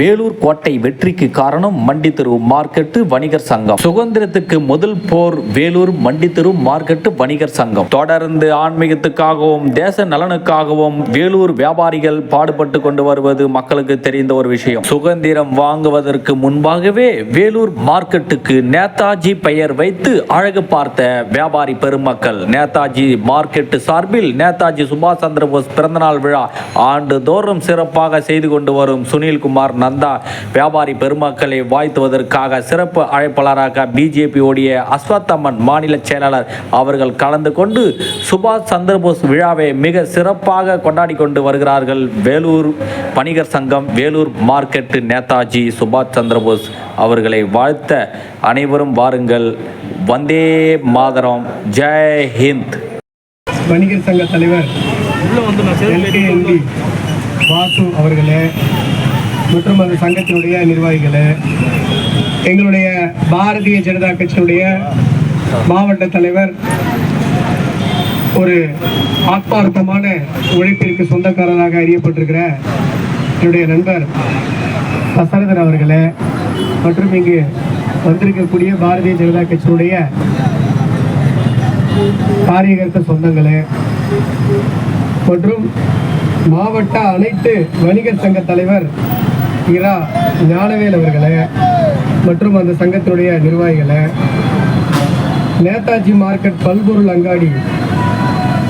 வேலூர் கோட்டை வெற்றிக்கு காரணம் மண்டி தெரு மார்க்கெட்டு வணிகர் சங்கம். சுதந்திரத்துக்கு முதல் போர் வேலூர் மண்டி தெரு மார்க்கெட்டு வணிகர் சங்கம். தொடர்ந்து ஆன்மீகத்துக்காகவும் தேச நலனுக்காகவும் வேலூர் வியாபாரிகள் பாடுபட்டு கொண்டு வருவது மக்களுக்கு தெரிந்த ஒரு விஷயம். சுதந்திரம் வாங்குவதற்கு முன்பாகவே வேலூர் மார்க்கெட்டுக்கு நேதாஜி பெயர் வைத்து அழகு பார்த்த வியாபாரி பெருமக்கள். நேதாஜி மார்க்கெட்டு சார்பில் நேதாஜி சுபாஷ் சந்திரபோஸ் பிறந்தநாள் விழா ஆண்டுதோறும் சிறப்பாக செய்து கொண்டு வரும் சுனில்குமார் நந்த வியாபாரி பெருமக்களை வாழ்த்துவதற்காக சிறப்பு அழைப்பாளராக பிஜேபி உடைய அஸ்வத்தம்மன் மாநில செயலாளர் அவர்கள் கலந்து கொண்டு சுபாஷ் சந்திரபோஸ் விழாவை மிக சிறப்பாக கொண்டாடி கொண்டு வருகிறார்கள். வேலூர் வணிகர் சங்கம் வேலூர் மார்க்கெட்டு நேதாஜி சுபாஷ் சந்திரபோஸ் அவர்களை வாழ்த்த அனைவரும் வாருங்கள். வந்தே மாதரம். ஜெய் ஹிந்த். வணிகர் சங்க தலைவர் வாசு அவர்களே மற்றும் அந்த சங்கத்தினுடைய நிர்வாகிகளே எங்களுடைய பாரதிய ஜனதா கட்சியினுடைய மாவட்ட தலைவர் ஒரு ஆத்மார்த்தமான உழைப்பிற்கு சொந்தக்காரராக அறியப்பட்டிருக்கிற என்னுடைய நண்பர் தசரதர் அவர்களே மற்றும் இங்கு வந்திருக்கக்கூடிய பாரதிய ஜனதா கட்சியினுடைய காரியகர்த்த சொந்தங்களே மற்றும் மாவட்ட அனைத்து வணிகர் சங்க தலைவர் இரா ஞானவேல் அவர்களை மற்றும் அந்த சங்கத்தினுடைய நிர்வாகிகளை நேதாஜி மார்க்கெட் பல்பொருள் அங்காடி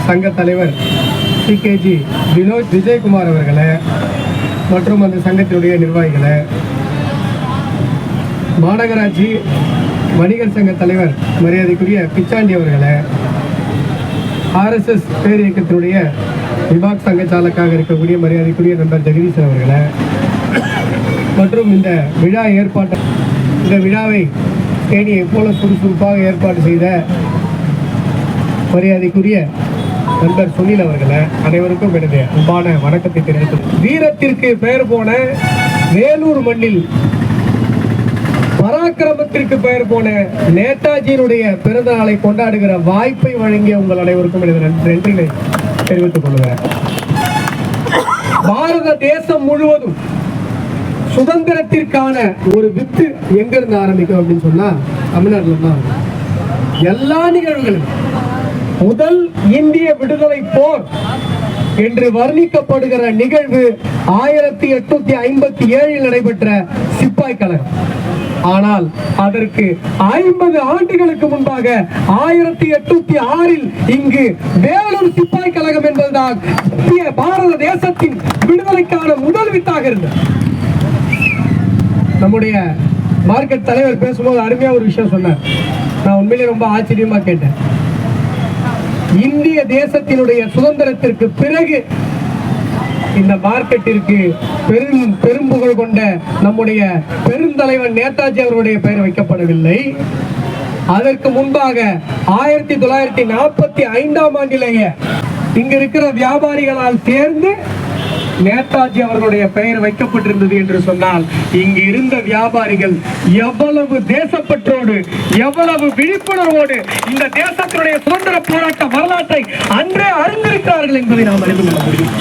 சங்க தலைவர் சிகேஜி வினோத் விஜயகுமார் அவர்களை மற்றும் அந்த சங்கத்தினுடைய நிர்வாகிகளை மாநகராட்சி வணிகர் சங்க தலைவர் மரியாதைக்குரிய பிச்சாண்டி அவர்களை ஆர்எஸ்எஸ் பேர் இயக்கத்தினுடைய விபாக் சங்க சாலக்காக இருக்கக்கூடிய மரியாதைக்குரிய நண்பர் ஜெகதீசன் அவர்களை மற்றும் இந்த விழா ஏற்பாட்டை இந்த விழாவை தேனியை போல சுறுசுறுப்பாக ஏற்பாடு செய்த மரியாதைக்குரிய நண்பர் சுனில் அவர்களை அனைவருக்கும் எனது அன்பான வணக்கத்தை தெரிவித்து வீரத்திற்கு பெயர் போன வேலூர் மண்ணில் பராக்கிரமத்திற்கு பெயர் போன நேதாஜியினுடைய பிறந்த நாளை கொண்டாடுகிற வாய்ப்பை வழங்கிய உங்கள் அனைவருக்கும் எனது நன்றிகளை தெரிவித்துக் கொள்கிறேன். பாரத தேசம் முழுவதும் சுதந்திரத்திற்கான ஒரு வித்து எங்க இருந்து ஆரம்பிக்கும் அப்படின்னு சொன்னா தமிழ்நாட்டில் தான். எல்லா நிகழ்வுகளும் முதல் இந்திய விடுதலை போர் என்று வர்ணிக்கப்படுகிற நிகழ்வு ஆயிரத்தி எட்நூத்தி ஐம்பத்தி ஏழில் நடைபெற்ற சிப்பாய் கழகம். ஆனால் அதற்கு ஐம்பது ஆண்டுகளுக்கு முன்பாக ஆயிரத்தி எட்நூத்தி ஆறில் இங்கு வேலூர் சிப்பாய் கழகம் என்பதுதான் இந்திய பாரத தேசத்தின் விடுதலைக்கான முதல் வித்தாக இருந்தது. நம்முடைய மார்க்கெட் தலைவர் பேசும்போது அருமையா ஒரு விஷயம் சொன்னார். நான் உண்மையிலே ரொம்ப ஆச்சரியமா கேட்டேன். இந்திய தேசத்தினுடைய சுதந்திரத்திற்கு பிறகு இந்த மார்க்கெட்டிற்கு பெரும் பெரும்புகழ் கொண்ட நம்முடைய பெருந்தலைவன் நேதாஜி அவருடைய பெயர் வைக்கப்படவில்லை. அதற்கு முன்பாக ஆயிரத்தி தொள்ளாயிரத்தி நாற்பத்தி ஐந்தாம் ஆண்டிலேயே இங்க இருக்கிற வியாபாரிகளால் சேர்ந்து நேதாஜி அவர்களுடைய பெயர் வைக்கப்பட்டிருந்தது என்று சொன்னால் இங்கு இருந்த வியாபாரிகள் எவ்வளவு தேசப்பற்றோடு எவ்வளவு விழிப்புணர்வோடு இந்த தேசத்தினுடைய சுதந்திர போராட்ட வரலாற்றை அன்றே அறிந்திருக்கிறார்கள் என்பதை நாம் அறிந்து கொள்ள முடியும்.